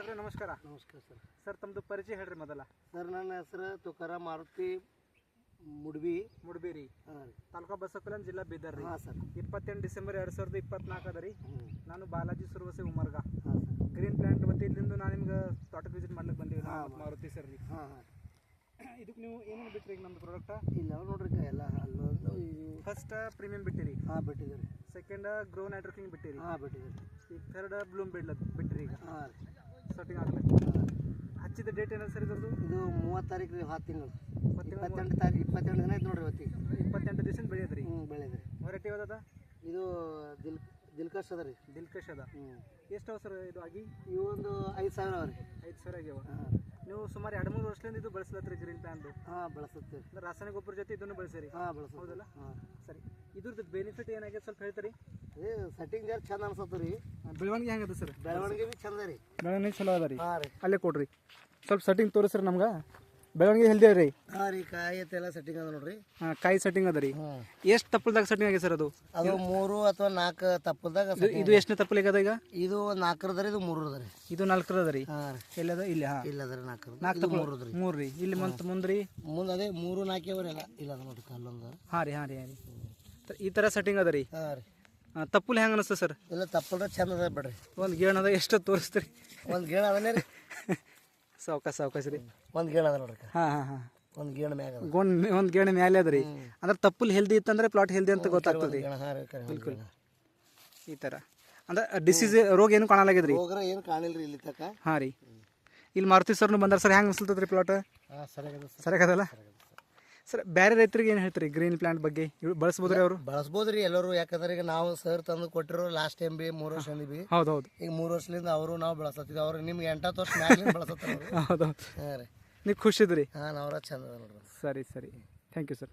Sir ನಮಸ್ಕಾರ. ನಮಸ್ಕಾರ sir. Sir ತಮ್ಮದು ಪರಿಚಯ ಹೇಳ್ರಿ ಮೊದಲ. ಸರ್ ನನ್ನ ಹೆಸರು ತುಕಾರ ಮಾರುತಿ ಮುಡ್ಬಿ ಮುಡ್ಬೇರಿ ಹಾಂ ರೀ. ತಾಲೂಕಾ ಬಸಕಲನ್ ಜಿಲ್ಲಾ ಬೀದರ್ ರೀ. ಹಾಂ ಸರ್. ಇಪ್ಪತ್ತೆಂಟು ಡಿಸೆಂಬರ್ ಎರಡು ಸಾವಿರದ ಇಪ್ಪತ್ನಾಲ್ಕು ಅದ ರೀ. ನಾನು ಬಾಲಾಜಿ ಸುರವಸೆ ಉಮರ್ಗ. ಗ್ರೀನ್ ಪ್ಲಾಂಟ್ ವತಿಯಿಂದ ನಾನು ನಿಮ್ಗೆ ತೋಟಕ್ಕೆ ವಿಸಿಟ್ ಮಾಡ್ಲಿಕ್ಕೆ ಬಂದೀವಿ ನಾವು ಮಾರುತಿ ಸರ್ ರೀ. ಹಾಂ ಹಾಂ. ಇದಕ್ಕೆ ನೀವು ಏನೇನು ಬಿಟ್ರಿ ಈಗ ನಮ್ದು ಪ್ರಾಡಕ್ಟ್ ಇಲ್ಲ ನೋಡ್ರಿ ಎಲ್ಲ ಅಲ್ಲೊಂದು ಫಸ್ಟ್ ಪ್ರೀಮಿಯಂ ಬಿಟ್ಟಿರಿ. ಹಾಂ ಬಿಟ್ಟಿದ್ದೀರಿ ಸೆಕೆಂಡ್ ಗ್ರೋ ನೈಟ್ರೋಕಿಂಗ್ ಬಿಟ್ಟಿರಿ. ಹಾಂ ಬಿಟ್ಟಿದ್ದೀರಿ ಈಗ ಥರ್ಡ್ ಬ್ಲೂಮ್ ಬಿಡ್ಲ ಬಿಟ್ಟಿರಿ ಈಗ. ಹಾಂ ರೀ. ಸ್ಟಾರ್ಟಿಂಗ್ ಆಗಲಿ. ಹಾಂ ಹಚ್ಚಿದ ಡೇಟ್ ಏನದು ಸರ್ ಇದ್ರದ್ದು? ಇದು ಮೂವತ್ತು ತಾರೀಕು ರೀ ಹತ್ತು ತಿಂಗಳು. ಇಪ್ಪತ್ತೆಂಟು ತಾರೀಕು ಇಪ್ಪತ್ತೆಂಟು ದಿನ ಆಯ್ತು ನೋಡ್ರಿ ಇವತ್ತಿಗೆ ಇಪ್ಪತ್ತೆಂಟು ದಿವಸ ಬೆಳೆಯದ್ರಿ ಹ್ಞೂ ಬೆಳೆದ್ರಿ ವೆರೈಟಿ ಯಾವ್ದದ? ಇದು ದಿಲ್ ದಿಲ್ಕಶ್ ಅದ ರೀ. ದಿಲ್ಕಶ್ ಅದ. ಹ್ಞೂ ಎಷ್ಟು ಸರ್ ಇದು ಆಗಿ? ಇವು ಒಂದು ಐದು ಸಾವಿರ ಅವ ರೀ. ಐದು ಸಾವಿರ ಆಗ್ಯಾವ. ಹಾಂ. ನೀವು ಸುಮಾರು ಎರಡು ಮೂರು ವರ್ಷದಿಂದ ಇದು ಬಳಸ್ಲತ್ರಿ ಗ್ರೀನ್ ಪ್ಯಾನ್ದು ಹಾಂ ಬೆಳೆಸುತ್ತೀವಿ ಅಂದ್ರೆ ರಾಸಾಯನಿಕ ಗೊಬ್ಬರ ಜೊತೆ ಇದನ್ನು ಬಳಸಿರಿ? ಹಾಂ ಬಳಸ ಹೌದಲ್ಲ? ಹಾಂ. ಸರಿ. ಇದ್ರದ್ದು ಬೆನಿಫಿಟ್ ಏನಾಗಿದೆ ಸ್ವಲ್ಪ ಹೇಳ್ತೀರಿ? ಏ ಸೆಟ್ಟಿಂಗ್ ಜಾರ್ ಚಂದ ಅನ್ಸುತ್ತೆ ರೀ. ಬೆಳವಣಿಗೆ ಹೆಂಗದ ಸರ್? ಬೆಳವಣಿಗೆ ಭೀ ಚಂದ ರೀ. ಬೆಳವಣಿಗೆ ಚಲೋ ಅದ ರೀ? ಹಾಂ ರೀ. ಅಲ್ಲೇ ಕೊಡ್ರಿ. ಸ್ವಲ್ಪ ಸೆಟ್ಟಿಂಗ್ ತೋರಿಸ್ರಿ ನಮ್ಗೆ. ಬೆಳವಣಿಗೆ ಹೆಲ್ದಿ ರೀ ಹಾಂ ರೀ ಕಾಯಿ ಎಲ್ಲ ಸೆಟ್ಟಿಂಗ್ ಅದ ನೋಡ್ರಿ. ಹಾಂ ಕಾಯಿ ಸೆಟ್ಟಿಂಗ್ ಅದ ರೀ. ಎಷ್ಟು ತಪ್ಪಲ್ದಾಗ ಸೆಟ್ಟಿಂಗ್ ಆಗಿದೆ ಸರ್ ಅದು? ಅದು ಮೂರು ಅಥವಾ ನಾಲ್ಕು ತಪ್ಪಲ್ದಾಗ ಇದು ಎಷ್ಟು ಎಷ್ಟನೇ ತಪ್ಪಲಿಗೆ ಅದ ಈಗ? ಇದು ನಾಲ್ಕರದ ರೀ ಇದು ಮೂರು ಅದ ರೀ ಇದು ನಾಲ್ಕರ ಅದ ರೀ? ಹಾಂ ಎಲ್ಲದ ಇಲ್ಲಿ ಹಾಂ. ಇಲ್ಲ ರೀ ನಾಲ್ಕು ನಾಲ್ಕು ತಪ್ಪಲು ಮೂರು ಅದ ರೀ ಮೂರು ರೀ ಇಲ್ಲಿ ಮಂತ್ ಮುಂದ್ರಿ? ಮುಂದೆ ಅದೇ ಮೂರು ನಾಲ್ಕು ಇಲ್ಲ ಅದ ನೋಡ್ರಿ ಕಲ್ಲೊಂದು ಹಾಂ ರೀ ಹಾಂ ರೀ ಹಾಂ ರೀ. ಈ ಥರ ಸೆಟ್ಟಿಂಗ್ ಅದ ರೀ? ಹಾಂ ರೀ. ತಪ್ಪಲ್ ಹೆಂಗೆ ಅನಿಸ್ತದೆ ಸರ್ ಇಲ್ಲ ತಪ್ಪಲ್ರ ಚಂದ ಅದ ಬಿಡ್ರಿ. ಒಂದು ಗೇಣ್ ಅದ ಎಷ್ಟು ತೋರಿಸ್ತೀರಿ? ಒಂದು ಗೇಣ ಅದನ್ನೇ ರೀ. ಸಾವ್ಕಾಶ ಸಾವ್ಕಾಶ ರೀ ಒಂದು ಗೇಣ ಅದ ನೋಡ್ರಿ ಹಾಂ ಹಾಂ ಹಾಂ. ಒಂದು ಗೇಣ ಮ್ಯಾಗ ಅದ. ಗೋಣ್ ಒಂದು ಗೇಣೆ ಮ್ಯಾಲೆ ಅದ ರೀ ಅಂದ್ರೆ ತಪ್ಪುಲ್ ಹೆಲ್ದಿ ಇತ್ತಂದ್ರೆ ಪ್ಲಾಟ್ ಹೆಲ್ದಿ ಅಂತ ಗೊತ್ತಾಗ್ತದೆ. ರೀ ಗೇಣ ಹಾಂ ರೀ ಕರೆ ಒಂದು ಈ ಥರ ಅಂದ್ರೆ ಡಿಸೀಸ್ ರೋಗ ಏನು ಕಾಣಲಾಗ್ಯದ ರೀ? ಹೋಗ್ರ ಏನು ಕಾಣಿಲ್ಲ ಇಲ್ಲಿ ತಕ. ಹಾಂ ರೀ. ಇಲ್ಲಿ ಮಾರುತಿ ಸರ್ನು ಬಂದಾರ ಸರ್ ಹೆಂಗೆ ಅನ್ಸಲ್ತದ ರೀ ಪ್ಲಾಟ್ ಹಾಂ ಸರಿಯಾಗದ ಸರ್. ಸರಿಯಾಗದಲ್ಲ ಸರ್ ಬೇರೆ ರೈತರಿಗೆ ಏನು ಹೇಳ್ತೀರಿ? ಗ್ರೀನ್ ಪ್ಲಾಂಟ್ ಬಗ್ಗೆ ಇವ್ ಬಳಸ್ಬೋದ್ರಿ ಅವರು? ಬಳಸ್ಬೋದು ರೀ ಎಲ್ಲರೂ ಯಾಕಂದ್ರೆ ಈಗ ನಾವು ಸರ್ ತಂದು ಕೊಟ್ಟಿರೋ ಲಾಸ್ಟ್ ಟೈಮ್ ಬಿ ಮೂರು ವರ್ಷ ಅಂದಿವಿ ಹೌದು ಹೌದು ಈಗ ಮೂರು ವರ್ಷದಿಂದ ಅವರು ನಾವು ಬಳಸತ್ತಿದ್ವಿ. ಅವ್ರು ನಿಮ್ಗೆ ಎಂಟತ್ತು ವರ್ಷ ಮ್ಯಾಲಿಂದ ಬಳಸತ್ತಾರ ಹೌದು ಹೌದು ಹಾಂ ರೀ. ನೀವು ಖುಷಿದ್ರಿ ಹಾಂ ನಾವ್ರ ಚಂದ ನೋಡ್ರಿ. ಸರಿ ಸರಿ. Thank you sir